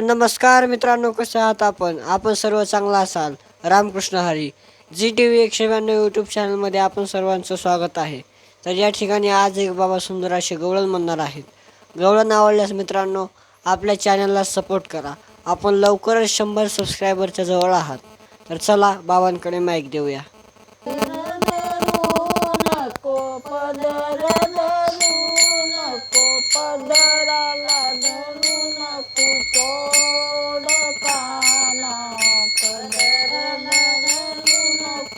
नमस्कार मित्रांनो कसे आहात आपण? आपण सर्व चांगला असाल. Ramkrishna Hari. G T V एकशे ब्याण्णव यूट्यूब चॅनलमध्ये आपण सर्वांचं स्वागत आहे. तर या ठिकाणी आज एक बाबा सुंदर असे गवळण म्हणणार आहेत. गवळण आवडल्यास मित्रांनो आपल्या चॅनलला सपोर्ट करा. आपण लवकरच शंभर सबस्क्रायबरच्या जवळ आहात. तर चला बाबांकडे माईक देऊया.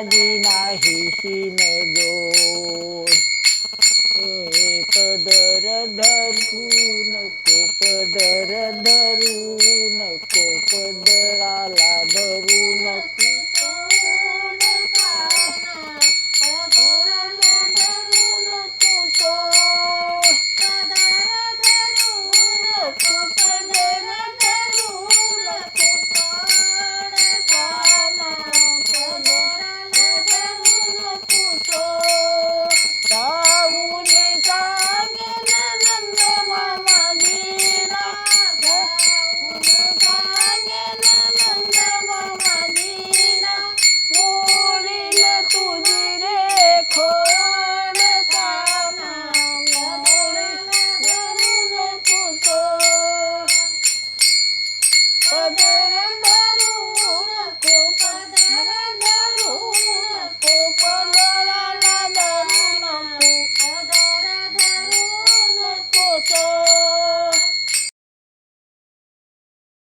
तुझी माझी नाही सिन जोड ए पदर धरू नको पदर धरू नको पदराला धरू नको सोड